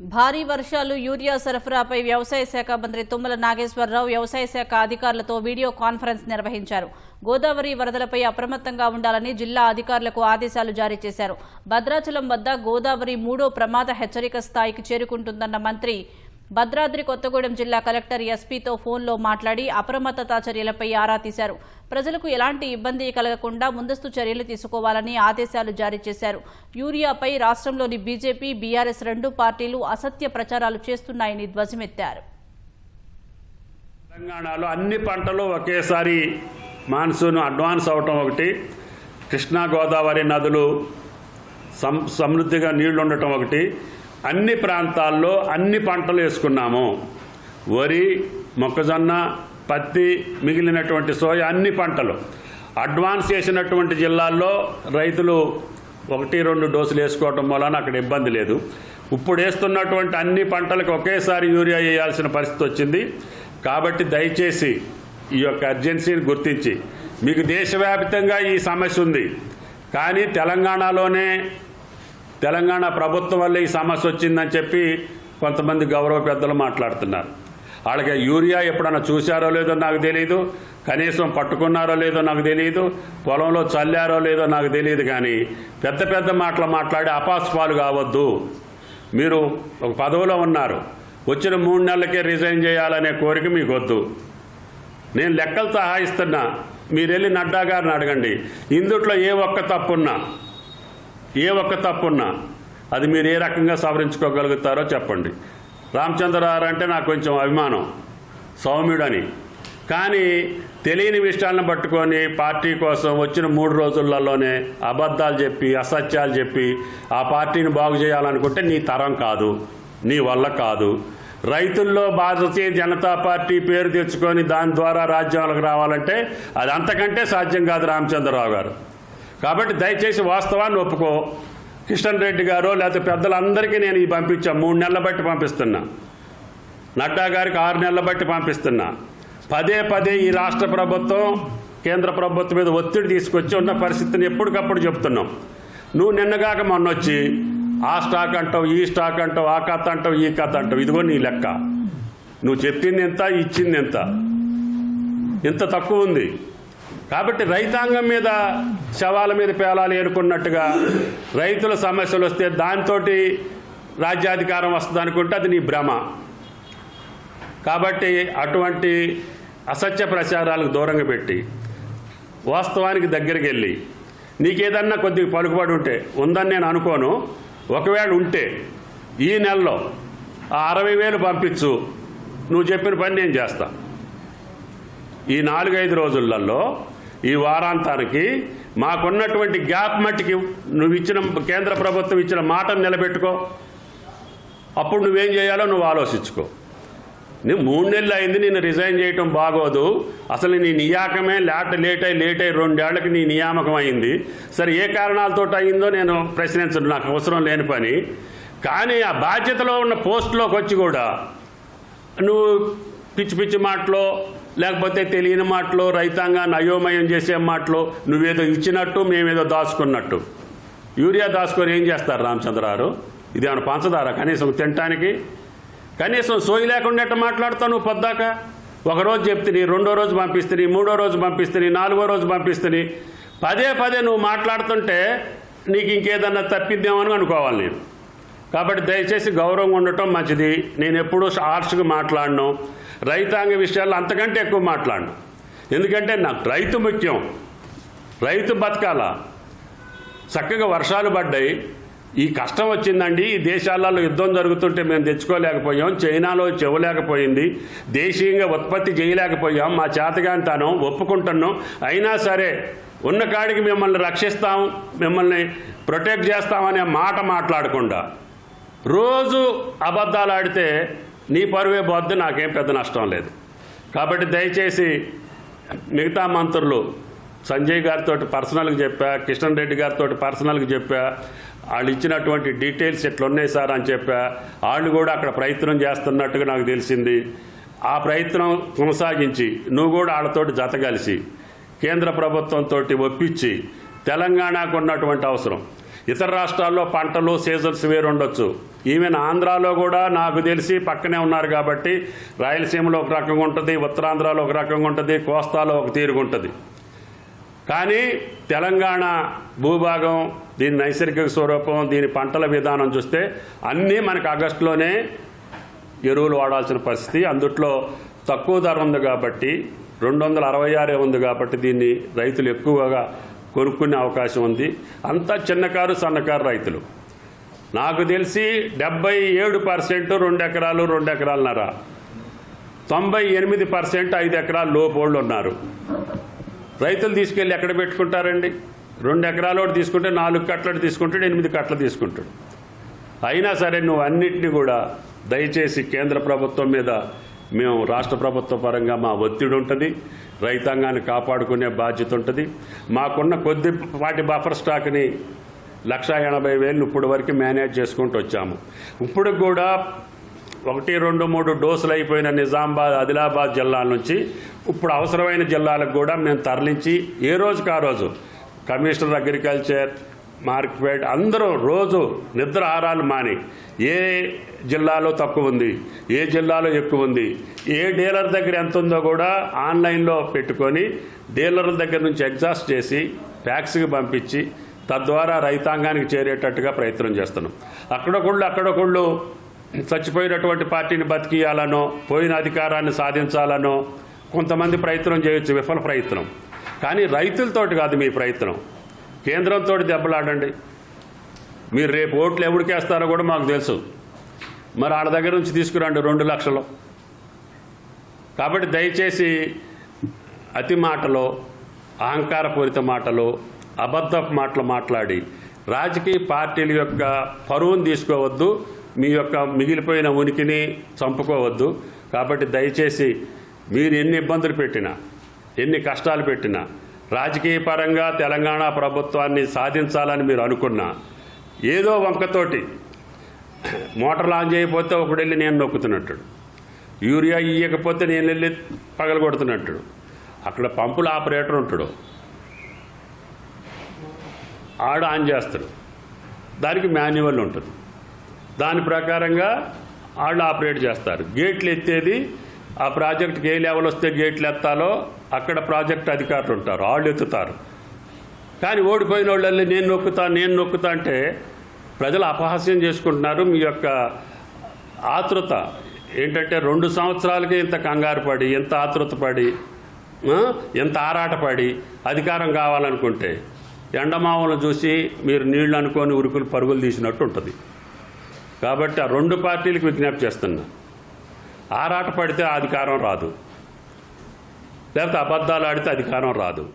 భారీ వర్షాలు యూరియా సరఫరాపై వ్యవసాయ శాఖ మంత్రి తుమ్మల నాగేశ్వరరావు వ్యవసాయ శాఖ అధికారులతో వీడియో కాన్ఫరెన్స్ నిర్వహించారు. గోదావరి వరదలపై అప్రమత్తంగా ఉండాలని జిల్లా అధికారులకు ఆదేశాలు జారీ చేశారు. భద్రాచలం వద్ద గోదావరి మూడో ప్రమాద హెచ్చరిక స్థాయికి చేరుకుంటుందన్న మంత్రి భద్రాద్రి కొత్తగూడెం జిల్లా కలెక్టర్ ఎస్పీతో ఫోన్లో మాట్లాడి అప్రమత్తతా చర్యలపై ఆరా తీశారు. ప్రజలకు ఎలాంటి ఇబ్బంది కలగకుండా ముందస్తు చర్యలు తీసుకోవాలని ఆదేశాలు జారీ చేశారు. యూరియాపై రాష్ట్రంలోని బీజేపీ బీఆర్ఎస్ రెండు పార్టీలు అసత్య ప్రచారాలు చేస్తున్నాయని ధ్వజమెత్తారు. తెలంగాణలో అన్ని పంటలు ఒకేసారి మాన్సూన్ అడ్వాన్స్ అవటం ఒకటి కృష్ణా గోదావరి నదులు సం సమృద్ధిగా నీళ్ళు ఉండటం ఒకటి అన్ని ప్రాంతాల్లో అన్ని పంటలు వేసుకున్నాము. వరి మొక్కజొన్న పత్తి మిగిలినటువంటి సోయా అన్ని పంటలు. అడ్వాన్స్ చేసినటువంటి జిల్లాల్లో రైతులు ఒకటి రెండు డోసులు వేసుకోవటం వలన అక్కడ ఇబ్బంది లేదు. ఇప్పుడు వేస్తున్నటువంటి అన్ని పంటలకు ఒకేసారి యూరియా వేయాల్సిన పరిస్థితి వచ్చింది. కాబట్టి దయచేసి ఈ యొక్క అర్జెన్సీని గుర్తించి మీకు దేశవ్యాప్తంగా ఈ సమస్య ఉంది కానీ తెలంగాణలోనే తెలంగాణ ప్రభుత్వం వల్ల ఈ సమస్య వచ్చిందని చెప్పి కొంతమంది గౌరవ పెద్దలు మాట్లాడుతున్నారు. వాళ్ళకి యూరియా ఎప్పుడన్నా చూశారో లేదో నాకు తెలియదు కనీసం పట్టుకున్నారో లేదో నాకు తెలియదు పొలంలో చల్లారో లేదో నాకు తెలియదు కానీ పెద్ద పెద్ద మాటలు మాట్లాడి అపాస్పాలు కావద్దు. మీరు ఒక పదవిలో ఉన్నారు. వచ్చిన మూడు నెలలకే రిజైన్ చేయాలనే కోరిక మీకు వద్దు నేను లెక్కలు సహాయిస్తున్నా. మీరు వెళ్ళి నడ్డా గారిని అడగండి. ఇందుట్లో ఏ ఒక్క తప్పున్నా ఏ ఒక్క తప్పున్నా అది మీరు ఏ రకంగా సవరించుకోగలుగుతారో చెప్పండి. రామచంద్రరావు అంటే నాకు కొంచెం అభిమానం సౌమ్యుడని. కానీ తెలియని విషయాలను పట్టుకొని పార్టీ కోసం వచ్చిన మూడు రోజులలోనే అబద్ధాలు చెప్పి అసత్యాలు చెప్పి ఆ పార్టీని బాగు చేయాలనుకుంటే నీ తరం కాదు నీ వల్ల కాదు. రైతుల్లో భారతీయ జనతా పార్టీ పేరు తెచ్చుకొని దాని ద్వారా రాజ్యాలకు రావాలంటే అది అంతకంటే సాధ్యం కాదు రామచంద్రరావు గారు. కాబట్టి దయచేసి వాస్తవాన్ని ఒప్పుకో. కిషన్ రెడ్డి గారు లేకపోతే పెద్దలందరికీ నేను ఈ పంపించా. మూడు నెలల బట్టి పంపిస్తున్నా. నడ్డా గారికి ఆరు నెలల బట్టి పంపిస్తున్నా. పదే పదే ఈ రాష్ట్ర ప్రభుత్వం కేంద్ర ప్రభుత్వం మీద ఒత్తిడి తీసుకొచ్చి ఉన్న పరిస్థితిని ఎప్పటికప్పుడు చెప్తున్నాం. నువ్వు నిన్నగాక మొన్న వచ్చి ఆ స్టాక్ అంటావు ఈ స్టాక్ అంటావు ఆ కథ అంటావు ఈ కథ అంటావు. ఇదిగో నీ లెక్క. నువ్వు చెప్పింది ఎంత ఇచ్చింది ఎంత? ఇంత తక్కువ ఉంది. కాబట్టి రైతాంగం మీద శవాల మీద పేలాలు ఏరుకున్నట్టుగా రైతుల సమస్యలు వస్తే దాంతో రాజ్యాధికారం వస్తుంది అనుకుంటే అది నీ భ్రమ. కాబట్టి అటువంటి అసత్య ప్రచారాలకు దూరంగా పెట్టి వాస్తవానికి దగ్గరికి వెళ్ళి నీకేదన్నా కొద్దిగా పలుకుబడి ఉంటే ఉందని నేను అనుకోను. ఒకవేళ ఉంటే ఈ నెలలో ఆ అరవై వేలు పంపించు నువ్వు చెప్పిన పని నేను చేస్తా. ఈ నాలుగైదు రోజులలో ఈ వారాంతానికి మాకున్నటువంటి గ్యాప్ మట్టికి నువ్వు ఇచ్చిన కేంద్ర ప్రభుత్వం ఇచ్చిన మాటను నిలబెట్టుకో. అప్పుడు నువ్వేం చేయాలో నువ్వు ఆలోచించుకో. నేను మూడు నెలలు అయింది నేను రిజైన్ చేయటం బాగోదు. అసలు నీ నియామకమే లేట్ లేట్ అయి లేట్ అయి రెండేళ్ళకి నీ నియామకం అయింది. సరే ఏ కారణాలతో అయిందో నేను ప్రశ్నించను. నాకు అవసరం లేని పని. కానీ ఆ బాధ్యతలో ఉన్న పోస్టులోకి వచ్చి కూడా నువ్వు పిచ్చి పిచ్చి మాటలో లేకపోతే తెలియని మాటలో రైతాంగాన్ని అయోమయం చేసే మాటలో నువ్వేదో ఇచ్చినట్టు మేమేదో దాచుకున్నట్టు. యూరియా దాచుకొని ఏం చేస్తారు రామచంద్రారు ఇది ఏమైనా పంచదార? కనీసం తినటానికి? కనీసం సోయి లేకుండా మాట్లాడతావు నువ్వు పొద్దాక? ఒకరోజు చెప్తిని రెండో రోజు పంపిస్తుంది మూడో రోజు పంపిస్తుంది నాలుగో రోజు పంపిస్తుంది పదే పదే నువ్వు మాట్లాడుతుంటే నీకు ఇంకేదన్నా తప్పిద్దామని అనుకోవాలి నేను. కాబట్టి దయచేసి గౌరవంగా ఉండటం మంచిది. నేను ఎప్పుడూ హార్ష్గా మాట్లాడను. రైతాంగ విషయాల్లో అంతకంటే ఎక్కువ మాట్లాడు ఎందుకంటే నాకు రైతు ముఖ్యం. రైతు బతకాల. చక్కగా వర్షాలు పడ్డాయి. ఈ కష్టం వచ్చిందండి. ఈ దేశాలలో యుద్ధం జరుగుతుంటే మేము తెచ్చుకోలేకపోయాం. చైనాలో చెవలేకపోయింది దేశీయంగా ఉత్పత్తి చేయలేకపోయాం. మా చేతగాంతానం ఒప్పుకుంటున్నాం. అయినా సరే ఉన్న కాడికి మిమ్మల్ని రక్షిస్తాం. మిమ్మల్ని ప్రొటెక్ట్ చేస్తామనే మాట మాట్లాడకుండా. రోజు అబద్ధాలు ఆడితే నీ పరువే పోద్ది నాకేం పెద్ద నష్టం లేదు. కాబట్టి దయచేసి మిగతా మంత్రులు సంజయ్ గారితో పర్సనల్గా చెప్పా కిషన్ రెడ్డి గారితో పర్సనల్గా చెప్పా వాళ్ళు ఇచ్చినటువంటి డీటెయిల్స్ ఎట్లున్నాయి సార్ అని చెప్పా వాళ్ళు కూడా అక్కడ ప్రయత్నం చేస్తున్నట్టుగా నాకు తెలిసింది. ఆ ప్రయత్నం కొనసాగించి నువ్వు కూడా వాళ్ళతోటి జత కలిసి కేంద్ర ప్రభుత్వంతో ఒప్పించి తెలంగాణకు ఉన్నటువంటి అవసరం. ఇతర రాష్ట్రాల్లో పంటలు సీజన్స్ వేరు ఉండొచ్చు. ఈవెన్ ఆంధ్రాలో కూడా నాకు తెలిసి పక్కనే ఉన్నారు కాబట్టి రాయలసీమలో ఒక రకంగా ఉంటుంది ఉత్తరాంధ్రలో ఒక రకంగా ఉంటుంది కోస్తాలో ఒక తీరుగుంటుంది కానీ తెలంగాణ భూభాగం దీని నైసర్గిక స్వరూపం దీని పంటల విధానం చూస్తే అన్నీ మనకు ఆగస్టులోనే ఎరువులు వాడాల్సిన పరిస్థితి. అందుట్లో తక్కువ ధర ఉంది కాబట్టి రెండు వందల అరవై ఆరే ఉంది కాబట్టి దీన్ని రైతులు ఎక్కువగా కొనుక్కునే అవకాశం ఉంది. అంతా చిన్నకారు సన్నకారు రైతులు. నాకు తెలిసి డెబ్బై ఏడు పర్సెంట్ రెండు ఎకరాలు రెండు ఎకరాలన్నర. తొంభై ఎనిమిది పర్సెంట్ ఐదు ఎకరాలు లోపోళ్ళు ఉన్నారు. రైతులు తీసుకెళ్ళి ఎక్కడ పెట్టుకుంటారండి? రెండు ఎకరాలోటి తీసుకుంటే నాలుగు కట్టలు తీసుకుంటాడు ఎనిమిది కట్టలు తీసుకుంటాడు. అయినా సరే నువ్వు అన్నిటినీ కూడా దయచేసి కేంద్ర ప్రభుత్వం మీద మేము రాష్ట్ర ప్రభుత్వ పరంగా మా ఒత్తిడి ఉంటుంది రైతాంగాన్ని కాపాడుకునే బాధ్యత ఉంటుంది. మాకున్న కొద్దిపాటి బఫర్ స్టాక్ని లక్ష ఎనభై వేలు ఇప్పుడు వరకు మేనేజ్ చేసుకుంటూ వచ్చాము. ఇప్పుడు కూడా ఒకటి రెండు మూడు డోసులు అయిపోయిన నిజామాబాద్ ఆదిలాబాద్ జిల్లాల నుంచి ఇప్పుడు అవసరమైన జిల్లాలకు కూడా మేము తరలించి ఏ రోజుకి ఆ రోజు కమిషనర్ అగ్రికల్చర్ మార్క్పేట్ అందరూ రోజు నిద్ర ఆరాలు మాని. ఏ జిల్లాలో తక్కువ ఉంది? ఏ జిల్లాలో ఎక్కువ ఉంది? ఏ డీలర్ దగ్గర ఎంత ఉందో కూడా ఆన్లైన్లో పెట్టుకొని డీలర్ల దగ్గర నుంచి ఎగ్జాస్ట్ చేసి ట్యాక్స్కి పంపించి తద్వారా రైతాంగానికి చేరేటట్టుగా ప్రయత్నం చేస్తున్నాం. అక్కడొకళ్ళు అక్కడొకళ్ళు చచ్చిపోయినటువంటి పార్టీని బతికియాలనో పోయిన అధికారాన్ని సాధించాలనో కొంతమంది ప్రయత్నం చేయొచ్చు విఫల ప్రయత్నం. కానీ రైతులతోటి కాదు మీ ప్రయత్నం. కేంద్రంతో దెబ్బలాడండి. మీరు రేపు ఓట్లు ఎవరికేస్తారో కూడా మాకు తెలుసు. మరి వాళ్ళ దగ్గర నుంచి తీసుకురండి రెండు లక్షలు. కాబట్టి దయచేసి అతి మాటలో అహంకారపూరిత మాటలు అబద్ధపు మాటలు మాట్లాడి రాజకీయ పార్టీల యొక్క పరువును తీసుకోవద్దు మీ యొక్క మిగిలిపోయిన ఉనికిని చంపుకోవద్దు. కాబట్టి దయచేసి మీరు ఎన్ని ఇబ్బందులు పెట్టినా ఎన్ని కష్టాలు పెట్టినా రాజకీయ పరంగా తెలంగాణ ప్రభుత్వాన్ని సాధించాలని మీరు అనుకున్నా ఏదో వంకతోటి మోటార్ ఆన్ చేయకపోతే ఒకడు వెళ్ళి నేను నొక్కుతున్నట్టు యూరియా ఇయ్యకపోతే నేను వెళ్ళి పగలగొడుతున్నట్టు అక్కడ పంపుల ఆపరేటర్ ఉంటాడు. ఆడు ఆన్ చేస్తాడు. దానికి మాన్యువల్ ఉంటుంది. దాని ప్రకారంగా వాళ్ళు ఆపరేట్ చేస్తారు. గేట్లు ఎత్తేది ఆ ప్రాజెక్ట్కి ఏ లెవెల్ వస్తే గేట్లు ఎత్తాలో అక్కడ ప్రాజెక్ట్ అధికారులు ఉంటారు వాళ్ళు ఎత్తుతారు. కానీ ఓడిపోయిన వాళ్ళు నేను నొక్కుతా నేను నొక్కుతా అంటే ప్రజలు అపహాస్యం చేసుకుంటున్నారు. మీ యొక్క ఆతృత ఏంటంటే రెండు సంవత్సరాలకి ఇంత కంగారు పడి ఎంత ఆతృత పడి ఎంత ఆరాటపడి అధికారం కావాలనుకుంటే ఎండమావులను చూసి మీరు నీళ్ళు అనుకొని ఉరుకులు పరుగులు తీసినట్టు ఉంటుంది. కాబట్టి ఆ రెండు పార్టీలకు విజ్ఞప్తి చేస్తున్నాను ఆరాట పడితే అధికారం రాదు. లేకపోతే అబద్ధాలు ఆడితే అధికారం రాదు.